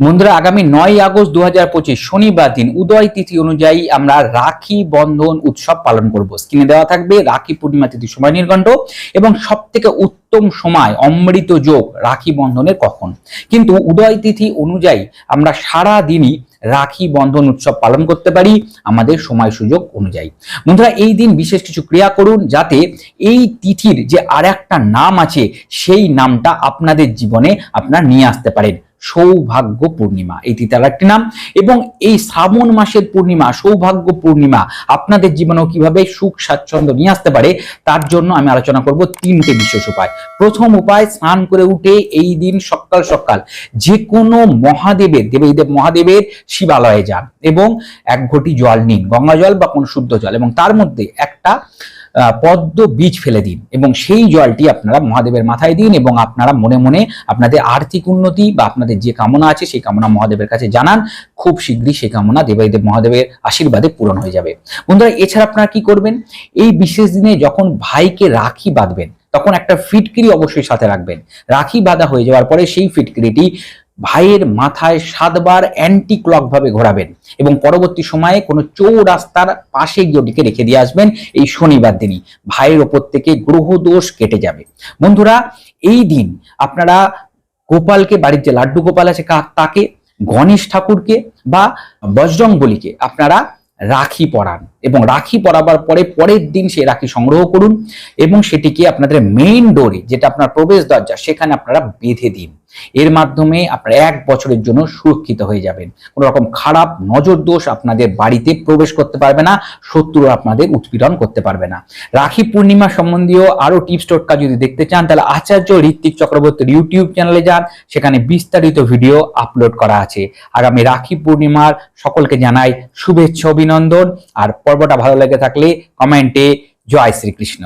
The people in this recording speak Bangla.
বন্ধুরা, আগামী নয় আগস্ট দু হাজার পঁচিশ শনিবার দিন, উদয় তিথি অনুযায়ী আমরা রাখি বন্ধন উৎসব পালন করব। স্ক্রিনে দেওয়া থাকবে রাখি পূর্ণিমা তিথি সময় নির্ঘণ্ট এবং সব থেকে উত্তম সময় অমৃত যোগ, রাখি বন্ধনের কখন। কিন্তু উদয় তিথি অনুযায়ী আমরা সারা দিনই রাখি বন্ধন উৎসব পালন করতে পারি আমাদের সময় সুযোগ অনুযায়ী। বন্ধুরা, এই দিন বিশেষ কিছু ক্রিয়া করুন যাতে এই তিথির যে আর একটা নাম আছে, সেই নামটা আপনাদের জীবনে আপনার নিয়ে আসতে পারেন। সৌভাগ্য পূর্ণিমা এই তিথির একটি নাম এবং এই শ্রাবণ মাসের পূর্ণিমা সৌভাগ্য পূর্ণিমা আপনাদের জীবনেও কীভাবে সুখ, স্বাচ্ছন্দ্য নিয়ে আসতে পারে, তার জন্য আমি আলোচনা করব তিনটে বিশেষ উপায়। প্রথম উপায়, স্নান করে উঠে এই দিন সকাল সকাল যে কোনো মহাদেবের, দেবীদেব মহাদেবের শিবালয়ে যান এবং এক ঘটি জল নিন, গঙ্গা জল বা কোনো শুদ্ধ জল এবং তার মধ্যে একটা পদ্ম বীজ ফেলে দিন এবং সেই জলটি আপনারা মহাদেবের মাথায় দিন এবং আপনারা মনে মনে আপনাদের আর্থিক উন্নতি বা আপনাদের যে কামনা আছে সেই কামনা মহাদেবের কাছে জানান। খুব শীঘ্রই সেই কামনা দেবাইদেব মহাদেবের আশীর্বাদে পূরণ হয়ে যাবে। বন্ধুরা, এছাড়া আপনারা কি করবেন? এই বিশেষ দিনে যখন ভাইকে রাখি বাঁধবেন, তখন একটা ফিটকিরি অবশ্যই সাথে রাখবেন। রাখি বাঁধা হয়ে যাওয়ার পরে সেই ফিটকিরিটি ভাইয়ের মাথায় সাতবার অ্যান্টি ক্লক ভাবে ঘোরাবেন এবং পরবর্তী সময়ে কোনো চৌরাস্তার পাশে গিয়ে ওটিকে রেখে দিয়ে আসবেন এই শনিবার দিনই। ভাইয়ের ওপর থেকে গ্রহ দোষ কেটে যাবে। বন্ধুরা, এই দিন আপনারা গোপালকে, বাড়ির যে লাড্ডু গোপাল আছে তাকে, গণেশ ঠাকুরকে বা বজরং বলিকে আপনারা রাখি পরান এবং রাখি পরাবার পরে পরের দিন সেই রাখি সংগ্রহ করুন এবং সেটিকে আপনাদের মেইন ডোরে যেটা আপনার প্রবেশ দরজা, সেখানে আপনারা বেঁধে দিন। এর মাধ্যমে আপনারা এক বছরের জন্য সুরক্ষিত হয়ে যাবেন। কোনো রকম খারাপ নজর দোষ আপনাদের বাড়িতে প্রবেশ করতে পারবে না শত্রু আপনাদের উৎপীড়ন করতে পারবে না। রাখি পূর্ণিমা সম্বন্ধীয় আরও টিপস টোটকা যদি দেখতে চান, তাহলে আচার্য ঋত্বিক চক্রবর্তীর ইউটিউব চ্যানেলে যান। সেখানে বিস্তারিত ভিডিও আপলোড করা আছে। আগামী রাখি পূর্ণিমার সকলকে জানাই শুভেচ্ছা, অভিনন্দন। আর পর্বটা ভালো লেগে থাকলে কমেন্টে জয় শ্রীকৃষ্ণ।